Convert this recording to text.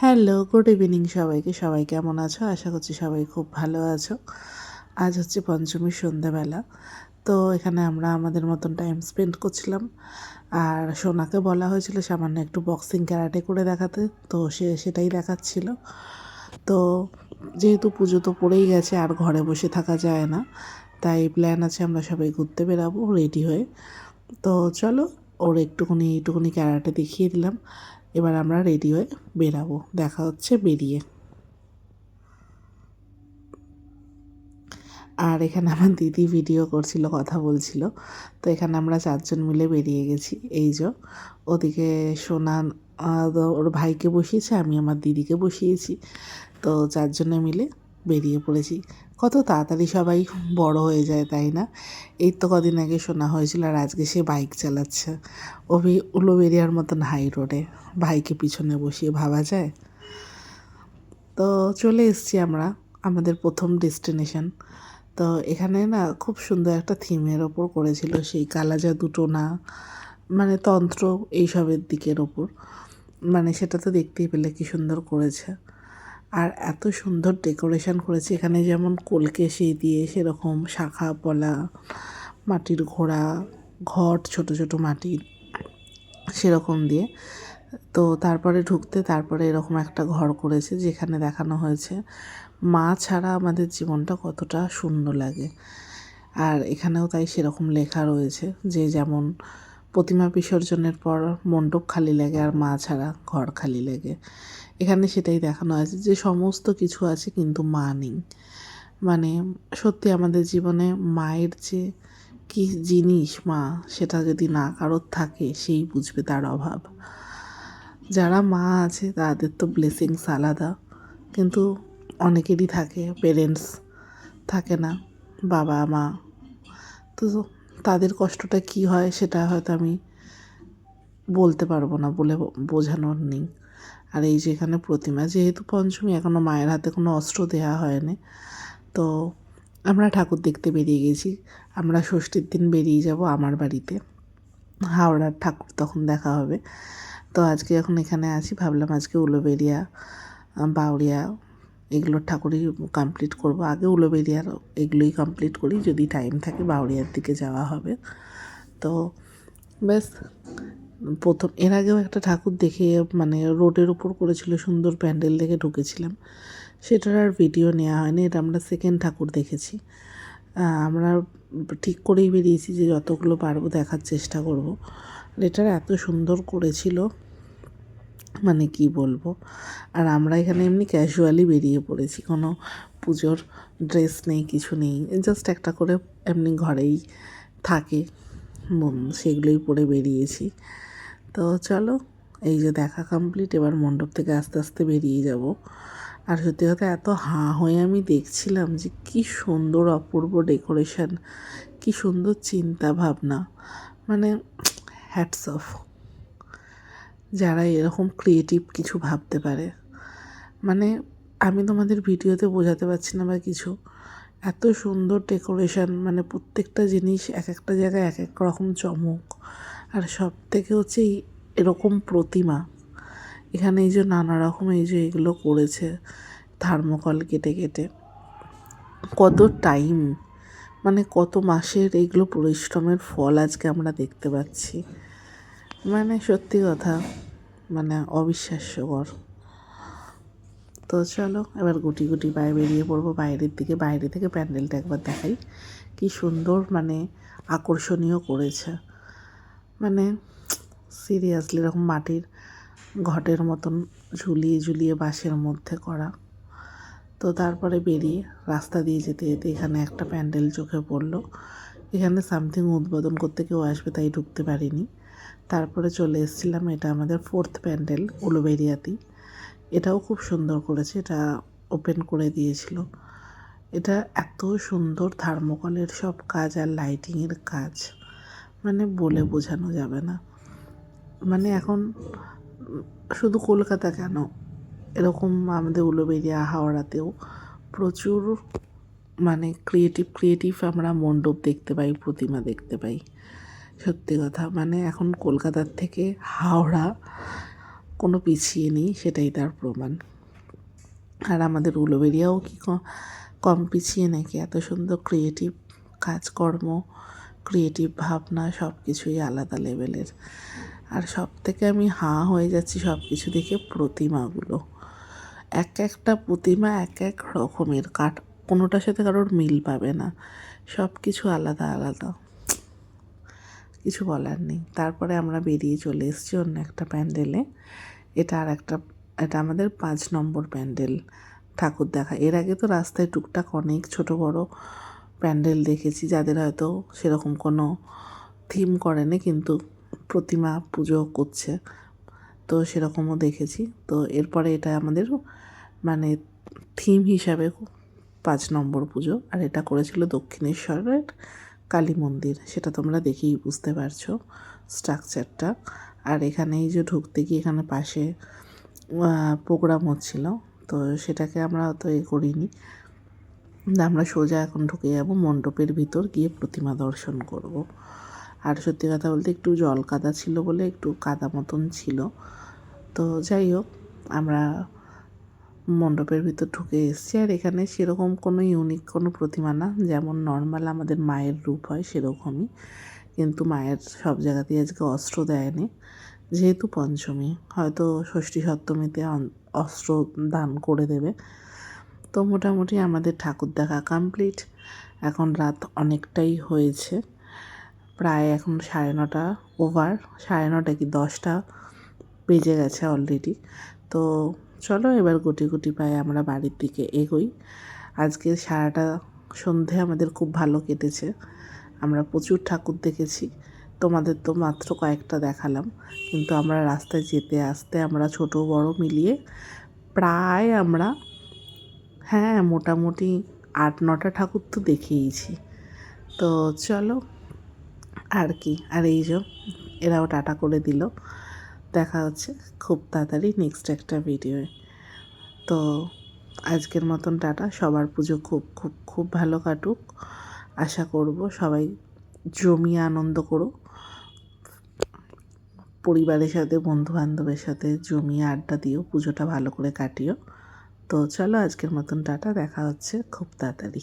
Hello, good evening সবাইকে। সবাই কেমন আছো? আশা করছি সবাই খুব ভালো আছো। আজ হচ্ছে পঞ্চমীর সন্ধ্যাবেলা। তো এখানে আমরা আমাদের মতন টাইম স্পেন্ড করছিলাম। আর সোনাকে বলা হয়েছিল সামান্য একটু বক্সিং ক্যারাটে করে দেখাতে। তো সে সেটাই দেখাচ্ছিল। তো যেহেতু পুজো তো পড়েই গেছে, আর ঘরে বসে থাকা যায় না, তাই প্ল্যান আছে আমরা সবাই ঘুরতে বেরাবো রেডি হয়ে। তো চলো ওর একটুখানি এইটুকুনি ক্যারাটে দেখিয়ে দিলাম। এবার আমরা রেডি হয়ে বেরাবো। দেখা হচ্ছে বেরিয়ে। আর এখানে আমার দিদি ভিডিও করছিল, কথা বলছিল। তো এখানে আমরা চারজন মিলে বেরিয়ে গেছি। এই যে, ওদিকে সোনা ওর ভাইকে বসিয়েছে, আমি আমার দিদিকে বসিয়েছি। তো চারজনে মিলে বেরিয়ে পড়েছি। কত তাড়াতাড়ি সবাই বড় হয়ে যায়, তাই না? এই তো কদিন আগে শোনা হয়েছিল আর আজকে সে বাইক চালাচ্ছে। ওভি উলোবেরিয়ার মতন হাই রোডে ভাইকে পিছনে বসিয়ে ভাবা যায়? তো চলে এসেছি আমরা, আমাদের প্রথম ডেস্টিনেশন তো এখানে না খুব সুন্দর একটা থিমের ওপর করেছিল সেই কালা দুটো না মানে তন্ত্র এইসবের দিকের ওপর। মানে সেটা তো দেখতেই পেলে কি সুন্দর করেছে। আর এত সুন্দর ডেকোরেশন করেছে। এখানে যেমন কলকে সেই দিয়ে সেরকম শাখা পলা, মাটির ঘোড়া, ঘট, ছোট ছোট মাটির সেরকম দিয়ে। তো তারপরে ঢুকতে তারপরে এরকম একটা ঘর করেছে যেখানে দেখানো হয়েছে মা ছাড়া আমাদের জীবনটা কতটা শূন্য লাগে। আর এখানেও তাই সেরকম লেখা রয়েছে যে যেমন প্রতিমা বিসর্জনের পর মণ্ডপ খালি লাগে আর মা ছাড়া ঘর খালি লাগে। এখানে সেটাই দেখানো আছে যে সমস্ত কিছু আছে কিন্তু মা নেই। মানে সত্যি আমাদের জীবনে মায়ের যে কি জিনিস মা, সেটা যদি না কারোর থাকে, সেই বুঝবে তার অভাব। যারা মা আছে, তাদের তো ব্লেসিংস আলাদা। কিন্তু অনেকেরই থাকে পেরেন্টস থাকে না, বাবা, মা। তো তাদের কষ্টটা কি হয় সেটা হয়তো আমি বলতে পারব না বলে বোঝানোর নেই। আর এই যে এখানে প্রতিমা, যেহেতু পঞ্চমী এখনও মায়ের হাতে কোনো অস্ত্র দেওয়া হয়নি। তো আমরা ঠাকুর দেখতে বেরিয়ে গেছি। আমরা ষষ্ঠীর দিন বেরিয়ে যাব আমার বাড়িতে। হাওড়ার ঠাকুর তখন দেখা হবে। তো আজকে এখন এখানে আছি। ভাবলাম আজকে উলোবেরিয়া বাউরিয়া এগুলোর ঠাকুরই কমপ্লিট করব। আগে উলোবেরিয়ার এগুলোই কমপ্লিট করি, যদি টাইম থাকে বাউরিয়ার দিকে যাওয়া হবে। তো ব্যাস, প্রথম, এর আগেও একটা ঠাকুর দেখে মানে রোডের উপর করেছিল সুন্দর প্যান্ডেল দেখে ঢুকেছিলাম। সেটার আর ভিডিও নেওয়া হয়নি, এটা আমরা সেকেন্ড ঠাকুর দেখেছি। আমরা ঠিক করেই বেরিয়েছি যে যতগুলো পারব দেখার চেষ্টা করব। এটার এত সুন্দর করেছিল মানে কি বলব? আর আমরা এখানে এমনি ক্যাজুয়ালি বেরিয়ে পড়েছি। কোনো পুজোর ড্রেস নেই, কিছু নেই। জাস্ট একটা করে এমনি ঘরেই থাকে। সেগুলোই পরে বেরিয়েছি। তো চলো, এই যে দেখা কমপ্লিট এবার মণ্ডপ থেকে আস্তে আস্তে বেরিয়ে যাব। আর সত্যি কথা, এত হাঁ হয়ে আমি দেখছিলাম যে কি সুন্দর অপূর্ব ডেকোরেশন কি সুন্দর চিন্তা ভাবনা মানে হ্যাটস অফ যারা এরকম ক্রিয়েটিভ কিছু ভাবতে পারে। মানে আমি তোমাদের ভিডিওতে বোঝাতে পারছি না বা কিছু। এত সুন্দর ডেকোরেশন মানে প্রত্যেকটা জিনিস এক একটা জায়গায় এক এক রকম চমক। আর সব থেকে হচ্ছে এই এরকম প্রতিমা। এখানে এই যে নানা রকম এই যে এগুলো করেছে থার্মোকল কেটে কেটে। কত টাইম মানে কত মাসের এইগুলো পরিশ্রমের ফল আজকে আমরা দেখতে পাচ্ছি। মানে সত্যি কথা মানে অবিশ্বাস্যকর। তো চলো, এবার গুটি গুটি পায়ে বেরিয়ে পড়ব বাইরের দিকে। বাইরে থেকে প্যান্ডেলটা একবার দেখাই, কি সুন্দর মানে আকর্ষণীয় করেছে। মানে সিরিয়াসলি এরকম মাটির ঘটের মতন ঝুলিয়ে ঝুলিয়ে বাঁশের মধ্যে করা। তো তারপরে বেরিয়ে রাস্তা দিয়ে যেতে যেতে এখানে একটা প্যান্ডেল চোখে পড়ল। এখানে সামথিং উদ্বোধন করতে কেউ আসবে তাই ঢুকতে পারিনি। তারপরে চলে এসেছিলাম, এটা আমাদের ফোর্থ প্যান্ডেল উলুবেরিয়াতেই এটাও খুব সুন্দর করেছে, এটা ওপেন করে দিয়েছিল। এটা এত সুন্দর থার্মোকলের সব কাজ আর লাইটিংয়ের কাজ মানে বলে বোঝানো যাবে না। মানে এখন শুধু কলকাতা কেন? এরকম আমাদের উলুবেরিয়া, হাওড়াতেও প্রচুর মানে ক্রিয়েটিভ ক্রিয়েটিভ আমরা মণ্ডপ দেখতে পাই, প্রতিমা দেখতে পাই। সত্যি কথা মানে এখন কলকাতার থেকে হাওড়া কোনো পিছিয়ে নেই, সেটাই তার প্রমাণ। আর আমাদের উলুবেরিয়াও কি কম পিছিয়ে নাকি? এত সুন্দর ক্রিয়েটিভ কাজকর্ম ক্রিয়েটিভ ভাবনা সব কিছুই আলাদা লেভেলের। আর সব থেকে আমি হাঁ হয়ে যাচ্ছি সব কিছু দেখে প্রতিমাগুলো। এক একটা প্রতিমা এক এক রকমের কাঠ কোনোটার সাথে কারোর মিল পাবে না। সব কিছু আলাদা আলাদা। কিছু বলার নেই। তারপরে আমরা বেরিয়ে চলে এসেছি অন্য একটা প্যান্ডেলে এটা আর একটা, এটা আমাদের পাঁচ নম্বর প্যান্ডেল ঠাকুর দেখা। এর আগে তো রাস্তায় টুকটাক অনেক ছোট বড় প্যান্ডেল দেখেছি, যাদের হয়তো সেরকম কোনো থিম করেনি, কিন্তু প্রতিমা পুজো করছে, তো সেরকমও দেখেছি। তো এরপরে এটা আমাদের মানে থিম হিসাবে পাঁচ নম্বর পুজো, আর এটা করেছিল দক্ষিণেশ্বরের কালী মন্দির, সেটা তোমরা দেখেই বুঝতে পারছ স্ট্রাকচারটা আর এখানে এই যে ঢুকতে গিয়ে এখানে পাশে প্রোগ্রাম হচ্ছিল, তো সেটাকে আমরা অত এ করিনি। আমরা সোজা এখন ঢুকে যাব মণ্ডপের ভিতর গিয়ে প্রতিমা দর্শন করব। আর সত্যি কথা বলতে একটু জল কাদা ছিল বলে একটু কাদা মতন ছিল। তো যাই হোক, আমরা মণ্ডপের ভিতর ঢুকে এসেছি। আর এখানে সেরকম কোনো ইউনিক কোনো প্রতিমা না, যেমন নর্মাল আমাদের মায়ের রূপ হয় সেরকমই। কিন্তু মায়ের সব জায়গাতেই আজকে অস্ত্র দেয়নি। যেহেতু পঞ্চমী, হয়তো ষষ্ঠী, সপ্তমীতে অস্ত্র দান করে দেবে। তো মোটামুটি আমাদের ঠাকুর দেখা কমপ্লিট এখন রাত অনেকটাই হয়েছে। প্রায় এখন সাড়ে নটা ওভার সাড়ে নটা কি দশটা বেজে গেছে অলরেডি তো চলো এবার গুটি গুটি পায়ে আমরা বাড়ির দিকে এগোই। আজকে সারাটা সন্ধে আমাদের খুব ভালো কেটেছে। আমরা প্রচুর ঠাকুর দেখেছি। তোমাদের তো মাত্র কয়েকটা দেখালাম। কিন্তু আমরা রাস্তায় যেতে আসতে আমরা ছোট বড় মিলিয়ে প্রায় আমরা হ্যাঁ মোটামুটি আট নটা ঠাকুর তো দেখেইছি তো চলো, আর কি, আর এই যে এরাও টাটা করে দিল। দেখা হচ্ছে খুব তাড়াতাড়ি নেক্সট একটা ভিডিওয়ে তো আজকের মতন টাটা, সবার পুজো খুব খুব খুব ভালো কাটুক। আশা করব সবাই জমিয়ে আনন্দ করো। পরিবারের সাথে বন্ধু বান্ধবের সাথে জমিয়ে আড্ডা দিও, পুজোটা ভালো করে কাটিও। তো চলো আজকের মতন টাটা, দেখা হচ্ছে খুব তাড়াতাড়ি।